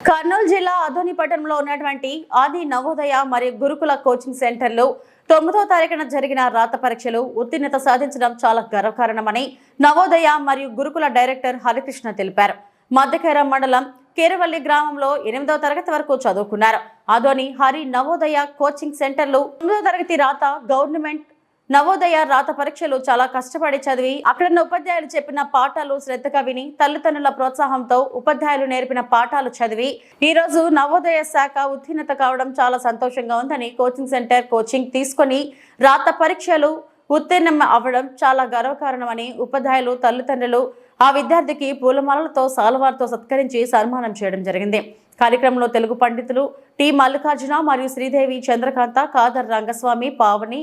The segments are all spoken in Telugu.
కర్నూలు జిల్లా ఆధోని పట్టణంలో ఉన్నటువంటి ఆది నవోదయ మరియు గురుకుల కోచింగ్ సెంటర్లో తొమ్మిదో తారీఖున జరిగిన రాత పరీక్షలు ఉత్తీర్ణత సాధించడం చాలా గర్వకారణమని నవోదయ మరియు గురుకుల డైరెక్టర్ హరికృష్ణ తెలిపారు. మద్దకేర మండలం కేరవల్లి గ్రామంలో ఎనిమిదో తరగతి వరకు చదువుకున్నారు. ఆదోని హరి నవోదయ కోచింగ్ సెంటర్లో తొమ్మిదో తరగతి రాత గవర్నమెంట్ నవోదయ రాత పరీక్షలు చాలా కష్టపడి చదివి అక్కడున్న ఉపాధ్యాయులు చెప్పిన పాఠాలు శ్రద్ధగా విని తల్లిదండ్రుల ప్రోత్సాహంతో ఉపాధ్యాయులు నేర్పిన పాఠాలు చదివి ఈ రోజు నవోదయ శాఖ ఉత్తీర్ణత కావడం చాలా సంతోషంగా ఉందని కోచింగ్ సెంటర్ కోచింగ్ తీసుకొని రాత పరీక్షలు ఉత్తీర్ణం అవ్వడం చాలా గర్వకారణమని ఉపాధ్యాయులు తల్లిదండ్రులు ఆ విద్యార్థికి పూలమాలలతో సాల్వార్తో సత్కరించి సన్మానం చేయడం జరిగింది. కార్యక్రమంలో తెలుగు పండితులు టి మల్లికార్జున మరియు శ్రీదేవి చంద్రకాంత కాదర్ రంగస్వామి పావని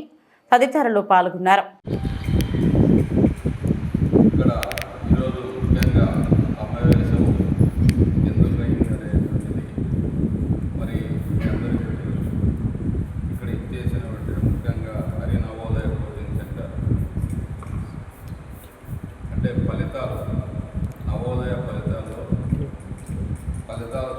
తదితరులు పాల్గొన్నారు. ఇక్కడ ముఖ్యంగా ఎందుకు మరి ముఖ్యంగా నవోదయ అంటే ఫలితాలు నవోదయ ఫలితాల్లో ఫలితాలు